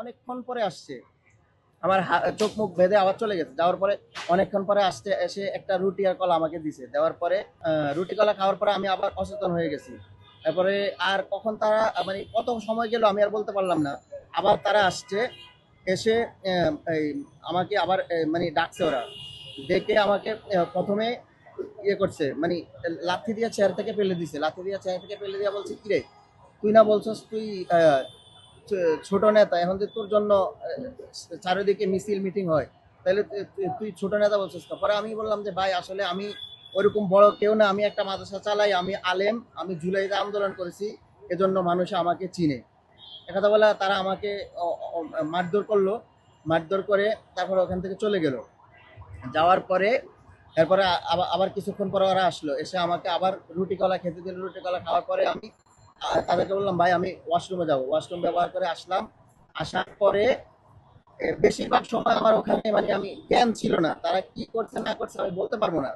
অনেকক্ষণ পরে আসছে। আমার চোখ মুখ বেঁধে আবার চলে গেছে। যাওয়ার পরে অনেকক্ষণ পরে আসতে এসে একটা রুটি আর কলা আমাকে দিছে। দেওয়ার পরে রুটি কলা খাওয়ার পরে আমি আবার অচেতন হয়ে গেছি। তারপরে আর কখন তারা মানে কত সময় গেল আমি আর বলতে পারলাম না। আবার তারা আসছে, এসে এই আমাকে আবার মানে ডাকছে ওরা। ডেকে আমাকে প্রথমে ইয়ে করছে মানে লাথি দিয়ে চেয়ার থেকে ফেলে দিছে। লাথি দিয়ে চেয়ার থেকে ফেলে দিয়ে বলছে, কিরে, তুই না বলছস তুই ছোট নেতা, এখন যে তোর জন্য চারিদিকে মিছিল মিটিং হয়, তাহলে তুই- ছোট নেতা বলছিস তো পরে আমি বললাম যে, ভাই, আসলে আমি ওরকম বড় কেউ না, আমি একটা মাদ্রাসা চালাই, আমি আলেম, আমি জুলাইতে আন্দোলন করেছি, এজন্য মানুষ আমাকে চিনে। একথা বলে, তারা আমাকে মারধর করল, মারধর করে তারপর ওখান থেকে চলে গেল। যাওয়ার পরে, এরপরে আবার কিছুক্ষণ পরে ওরা আসলো, এসে আমাকে আবার রুটি কলা খেতে দিল রুটি কলা খাওয়ার পরে আমি তাদেরকে বললাম, ভাই, আমি ওয়াশরুমে যাব। ওয়াশরুম ব্যবহার করে আসলাম। আসার পরে বেশিরভাগ সময় আমার ওখানে মানে আমি জ্ঞান ছিল না। তারা কি করছে, না করছে আমি বলতে পারব না।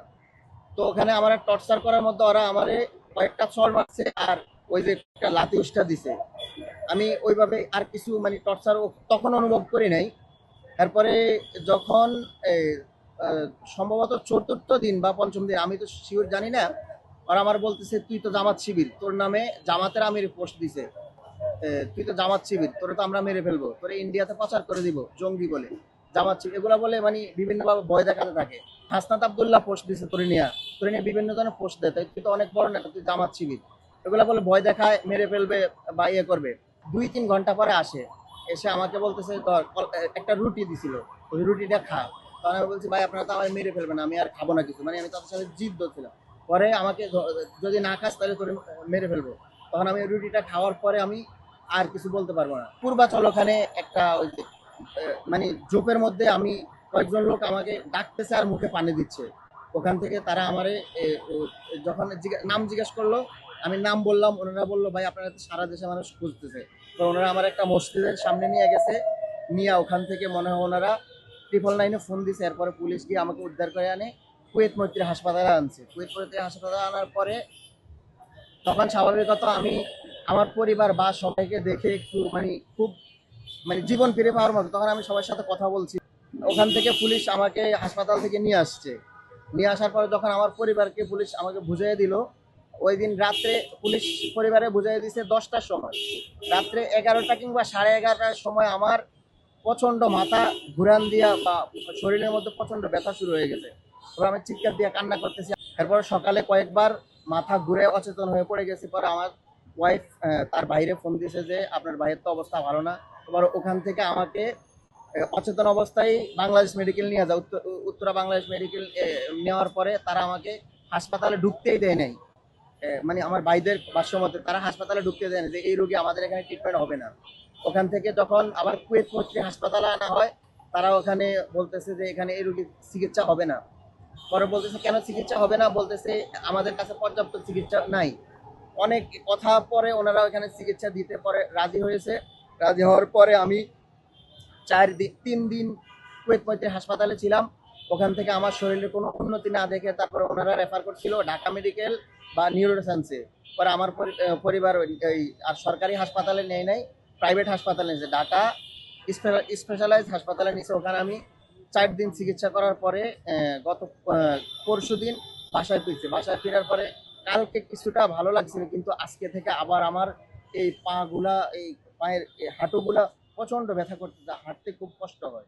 তো ওখানে আমার টর্চার করার মধ্যে ওরা আমারে কয়েকটা চর মারছে আর ওই যে একটা লাতি উষ্টা দিছে। আমি ওইভাবে আর কিছু মানে টর্চার তখন অনুভব করি নাই। তারপরে যখন সম্ভবত চতুর্থ দিন বা পঞ্চম দিন, আমি তো শিওর জানি না ওরা আমার বলতেছে, তুই তো জামাত শিবির, তোর নামে জামাতের আমির পোস্ট দিছে। তুই তো জামাত শিবির, তোরে তো আমরা মেরে ফেলব, তোরে ইন্ডিয়াতে পাচার করে দিব, জঙ্গি বলে। জামাত শিবির, এগুলা বলে মানে বিভিন্নভাবে ভয় দেখাতে থাকে। হাসনাত আবদুল্লাহ পোস্ট দিছে তোরে নিয়ে তোরে নিয়ে বিভিন্ন ধরনের পোস্ট দেয়, তাই তুই তো অনেক বড় না তুই জামাত শিবির। এগুলা বলে ভয় দেখায়, মেরে ফেলবে বা ইয়ে করবে। দুই তিন ঘণ্টা পরে আসে, এসে আমাকে বলতেছে একটা রুটি দিছিল, ওই রুটিটা খা। তখন আমি বলছি, ভাই, আপনারা তো আমার মেরে ফেলবেন, আমি আর খাব না কিছু। মানে আমি তাদের সাথে জিদ ধরছিলাম পরে আমাকে যদি না খাস তাহলে তোরে মেরে ফেলব। তখন আমি রুটিটা খাওয়ার পরে আমি আর কিছু বলতে পারব না। পূর্বাচল ওখানে একটা ওই মানে জোপের মধ্যে আমি কয়েকজন লোক আমাকে ডাকতেছে আর মুখে পানি দিচ্ছে। ওখান থেকে তারা আমারে যখন নাম জিজ্ঞেস করল, আমি নাম বললাম, ওনারা বলল, ভাই, আপনারা সারা দেশে মানুষ খুঁজতেছে। তো ওনারা আমার একটা মসজিদের সামনে নিয়ে গেছে। নিয়ে ওখান থেকে মনে হয় ওনারা ট্রিপল নাইনে ফোন দিছে। এরপরে পুলিশ গিয়ে আমাকে উদ্ধার করে আনে। কুয়েত মৈত্রী হাসপাতালে আনছে। কুয়েত মৈত্রী হাসপাতালে আনার পরে তখন স্বাভাবিকত আমি আমার পরিবার বা সবাইকে দেখে একটু মানে খুব মানে জীবন ফিরে পাওয়ার মতো। তখন আমি সবার সাথে কথা বলছি। ওখান থেকে পুলিশ আমাকে হাসপাতাল থেকে নিয়ে আসছে। নিয়ে আসার পরে যখন আমার পরিবারকে পুলিশ আমাকে বুঝিয়ে দিল। ওই দিন রাত্রে পুলিশ পরিবারে বুঝিয়ে দিছে দশটার সময়। রাত্রে এগারোটা কিংবা সাড়ে এগারোটার সময় আমার প্রচণ্ড মাথা ঘুরান দিয়া বা শরীরের মধ্যে প্রচণ্ড ব্যথা শুরু হয়ে গেছে। তবে আমি চিৎকার দিয়ে কান্না করতেছি। এরপর সকালে কয়েকবার মাথা ঘুরে অচেতন হয়ে পড়ে গেছি, পরে আমার ওয়াইফ তার বাইরে ফোন দিয়েছে যে, আপনার ভাইয়ের তো অবস্থা ভালো না। এবার ওখান থেকে আমাকে অচেতন অবস্থায় বাংলাদেশ মেডিকেল নিয়ে যায়। উত্তর- বাংলাদেশ মেডিকেল নেওয়ার পরে তারা আমাকে হাসপাতালে ঢুকতেই দেয় নাই। মানে আমার ভাইদের ভাষ্যমতে তারা হাসপাতালে ঢুকতে দেয় না যে, এই রোগী আমাদের এখানে ট্রিটমেন্ট হবে না। ওখান থেকে যখন আবার কুয়েত মৈত্রী হাসপাতালে আনা হয়, তারা ওখানে বলতেছে যে, এখানে এই রোগীর চিকিৎসা হবে না। পরে বলতেছে, কেন চিকিৎসা হবে না? বলতেছে, আমাদের কাছে পর্যাপ্ত চিকিৎসা নাই। অনেক কথা পরে ওনারা ওখানে চিকিৎসা দিতে পরে রাজি হয়েছে। রাজি হওয়ার পরে আমি চার দিন তিন দিন কুয়েত মৈত্রী হাসপাতালে ছিলাম। ওখান থেকে আমার শরীরে কোনো উন্নতি না দেখে তারপরে ওনারা রেফার করছিল ঢাকা মেডিকেল বা নিউরোসায়েন্সে। পরে আমার পরিবার ওই- আর সরকারি হাসপাতালে নেই নাই, প্রাইভেট হাসপাতালে নিয়েছে। ঢাকা স্পেশালাইজ হাসপাতালে নিয়েছে ওখানে আমি। চার দিন চিকিৎসা করার পরে গত পরশু দিন বাসায় ফিরছে। বাসায় ফেরার পরে কালকে কিছুটা ভালো লাগছিল, কিন্তু আজকে থেকে আবার আমার এই পাগুলা, এই পায়ের হাঁটুগুলা প্রচণ্ড ব্যথা করতে হাঁটতে খুব কষ্ট হয়।